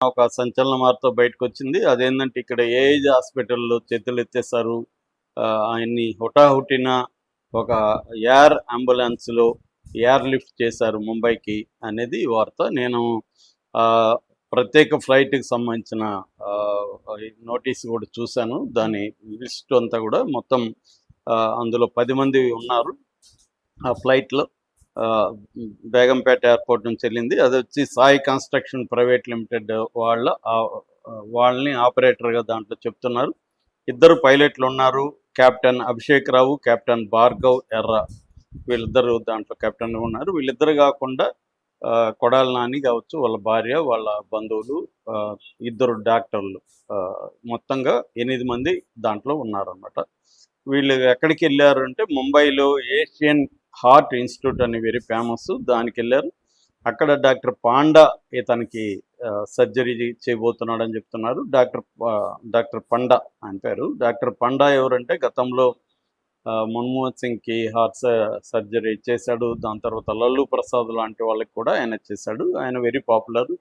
ఒక సంచలన వార్త బయటకు వచ్చింది అదేంటంటే ఇక్కడ ఏజ్ హాస్పిటల్లో చేతులు ఎత్తేసారు ఆ, ఆయన్ని హుటాహుటిన ఒక ఎయిర్ అంబులెన్స్లో ఎయిర్ లిఫ్ట్ చేశారు ముంబైకి అనేది వార్త నేను ఆ, ప్రత్యేక ఫ్లైట్కి సంబంధించిన ఆ, నోటీస్ కూడా చూశాను. దాని లిస్ట్ అంతా కూడా మొత్తం ఆ, అందులో పది మంది ఉన్నారు ఆ ఫ్లైట్లో. బేగంపేట ఎయిర్పోర్ట్ నుంచి వెళ్ళింది. అది వచ్చి సాయి కన్స్ట్రక్షన్ ప్రైవేట్ లిమిటెడ్ వాళ్ళ ఆ- వాళ్ళని ఆపరేటర్గా దాంట్లో చెప్తున్నారు. ఇద్దరు పైలట్లు ఉన్నారు. కెప్టెన్ అభిషేక్ రావు కెప్టెన్ భార్గవ్ ఎర్ర వీళ్ళిద్దరు దాంట్లో కెప్టెన్ ఉన్నారు. వీళ్ళిద్దరు కాకుండా ఆ, కొడాల నాని కావచ్చు వాళ్ళ భార్య వాళ్ళ బంధువులు ఆ, ఇద్దరు డాక్టర్లు మొత్తంగా ఎనిమిది మంది దాంట్లో ఉన్నారన్నమాట. వీళ్ళు ఎక్కడికి వెళ్ళారు అంటే ముంబైలో ఏషియన్ హార్ట్ ఇన్స్టిట్యూట్ అని వెరీ ఫేమస్ దానికి వెళ్ళారు. అక్కడ డాక్టర్ పాండా ఇతనికి సర్జరీ చేయబోతున్నాడు అని చెప్తున్నారు. డాక్టర్ డాక్టర్ పండా ఆయన పేరు. డాక్టర్ పండా ఎవరంటే గతంలో మన్మోహన్ సింగ్కి హార్ట్ సర్జరీ చేశాడు. దాని తర్వాత లల్లు ప్రసాద్ లాంటి వాళ్ళకి కూడా ఆయన చేశాడు. ఆయన వెరీ పాపులర్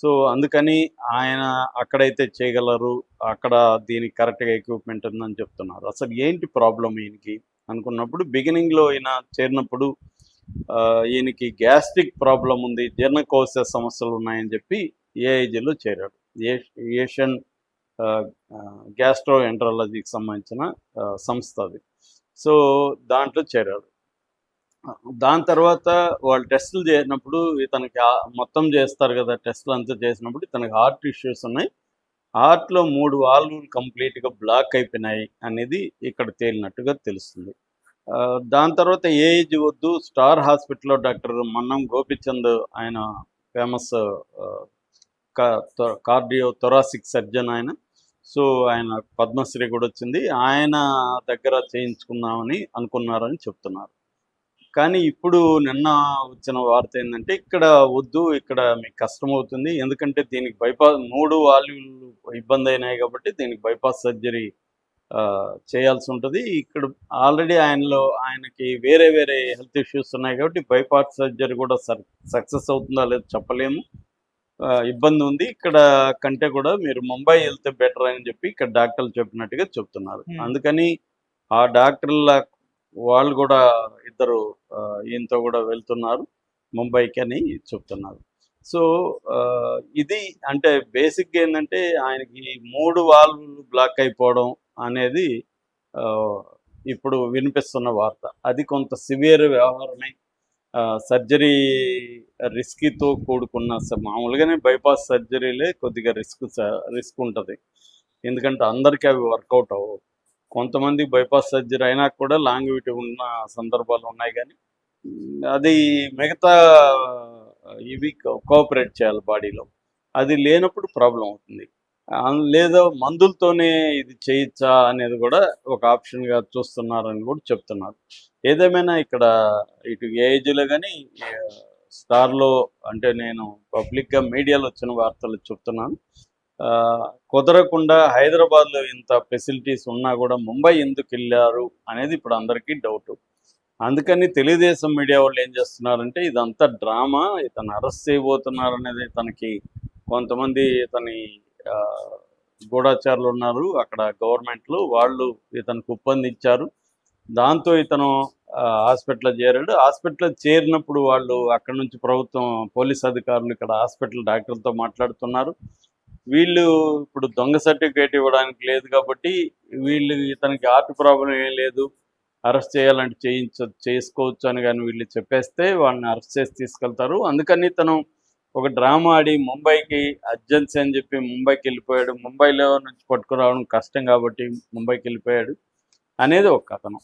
సో అందుకని ఆయన అక్కడైతే చేయగలరు. అక్కడ దీనికి కరెక్ట్గా ఎక్విప్మెంట్ ఉందని చెప్తున్నారు. అసలు ఏంటి ప్రాబ్లం ఈయనకి? అనుకున్నప్పుడు బిగినింగ్లో ఈయన చేరినప్పుడు ఆ, ఈయనకి గ్యాస్ట్రిక్ ప్రాబ్లం ఉంది జీర్ణకోశ సమస్యలు ఉన్నాయని చెప్పి ఏఐజీలో చేరాడు. ఏ- ఏషియన్ గ్యాస్ట్రో ఎంట్రాలజీకి సంబంధించిన సంస్థ అది. సో దాంట్లో చేరాడు. దాని తర్వాత వాళ్ళు టెస్టులు చేసినప్పుడు ఇతనికి మొత్తం చేస్తారు కదా టెస్టులు అంతా చేసినప్పుడు ఇతనికి హార్ట్ ఇష్యూస్ ఉన్నాయి. హార్ట్లో మూడు వాల్వ్లు కంప్లీట్గా బ్లాక్ అయిపోయినాయి అనేది ఇక్కడ తేలినట్టుగా తెలుస్తుంది. ఆ, దాని తర్వాత ఏజ్ వద్దు స్టార్ హాస్పిటల్లో డాక్టర్ మన్నం గోపిచంద్ ఆయన ఫేమస్ కార్డియో థొరాసిక్ సర్జన్ ఆయన. సో ఆయన పద్మశ్రీ కూడా వచ్చింది. ఆయన దగ్గర చేయించుకుందామని అనుకున్నారని చెప్తున్నారు. కానీ ఇప్పుడు నిన్న వచ్చిన వార్త ఏంటంటే ఇక్కడ వద్దు ఇక్కడ మీకు కష్టం అవుతుంది ఎందుకంటే దీనికి బైపాస్ మూడు వాళ్ళు ఇబ్బంది అయినాయి కాబట్టి దీనికి బైపాస్ సర్జరీ చేయాల్సి ఉంటుంది. ఇక్కడ ఆల్రెడీ ఆయనలో ఆయనకి వేరే వేరే హెల్త్ ఇష్యూస్ ఉన్నాయి కాబట్టి బైపాస్ సర్జరీ కూడా సక్సెస్ అవుతుందా లేదో చెప్పలేము. ఇబ్బంది ఉంది. ఇక్కడ కంటే కూడా మీరు ముంబై వెళ్తే బెటర్ అని చెప్పి ఇక్కడ డాక్టర్లు చెప్పినట్టుగా చెప్తున్నారు. అందుకని ఆ డాక్టర్ల వాళ్ళు కూడా ఇద్దరు ఆ, ఈయనతో కూడా వెళ్తున్నారు. ముంబైకి అని చెప్తున్నారు. సో ఆ, ఇది అంటే బేసిక్గా ఏంటంటే ఆయనకి మూడు వాల్వ్ బ్లాక్ అయిపోవడం అనేది ఆ, ఇప్పుడు వినిపిస్తున్న వార్త. అది కొంత సివియర్ వ్యవహారమే. సర్జరీ రిస్క్తో కూడుకున్న మామూలుగానే బైపాస్ సర్జరీలే కొద్దిగా రిస్క్ రిస్క్ ఉంటుంది. ఎందుకంటే అందరికీ అవి వర్కౌట్ అవ్వవు. కొంతమంది బైపాస్ సర్జరీ అయినా కూడా లాంగ్విటీ ఉన్న సందర్భాలు ఉన్నాయి కానీ అది మిగతా ఇవి కోఆపరేట్ చేయాలి బాడీలో. అది లేనప్పుడు ప్రాబ్లం అవుతుంది. లేదా మందులతోనే ఇది చేయొచ్చా అనేది కూడా ఒక ఆప్షన్గా చూస్తున్నారని కూడా చెప్తున్నారు. ఏదేమైనా ఇక్కడ ఇటు ఏజ్లో కానీ స్టార్లో అంటే నేను పబ్లిక్గా మీడియాలో వచ్చిన వార్తలు చెప్తున్నాను. కుదరకుండా హైదరాబాద్లో ఇంత ఫెసిలిటీస్ ఉన్నా కూడా ముంబై ఎందుకు వెళ్ళారు అనేది ఇప్పుడు అందరికీ డౌట్. అందుకని తెలుగుదేశం మీడియా వాళ్ళు ఏం చేస్తున్నారంటే ఇదంతా డ్రామా ఇతను అరెస్ట్ చేయబోతున్నారు అనేది తనకి కొంతమంది ఇతని ఆ, గూఢాచారులు ఉన్నారు. అక్కడ గవర్నమెంట్లో వాళ్ళు ఇతను ఒప్పందించారు. దాంతో ఇతను హాస్పిటల్లో చేరాడు. హాస్పిటల్లో చేరినప్పుడు వాళ్ళు అక్కడ నుంచి ప్రభుత్వం పోలీస్ అధికారులు ఇక్కడ హాస్పిటల్ డాక్టర్లతో మాట్లాడుతున్నారు. వీళ్ళు ఇప్పుడు దొంగ సర్టిఫికేట్ ఇవ్వడానికి లేదు కాబట్టి వీళ్ళు ఇతనికి హార్ట్ ప్రాబ్లం ఏం లేదు. అరెస్ట్ చేయాలంటే చేయించ చేసుకోవచ్చు అని కానీ వీళ్ళు చెప్పేస్తే వాళ్ళని అరెస్ట్ చేసి తీసుకెళ్తారు. అందుకని తను ఒక డ్రామా ఆడి ముంబైకి అర్జెన్సీ అని చెప్పి ముంబైకి వెళ్ళిపోయాడు. ముంబైలో నుంచి పట్టుకురావడం కష్టం కాబట్టి ముంబైకి వెళ్ళిపోయాడు. అనేది ఒక కథనం.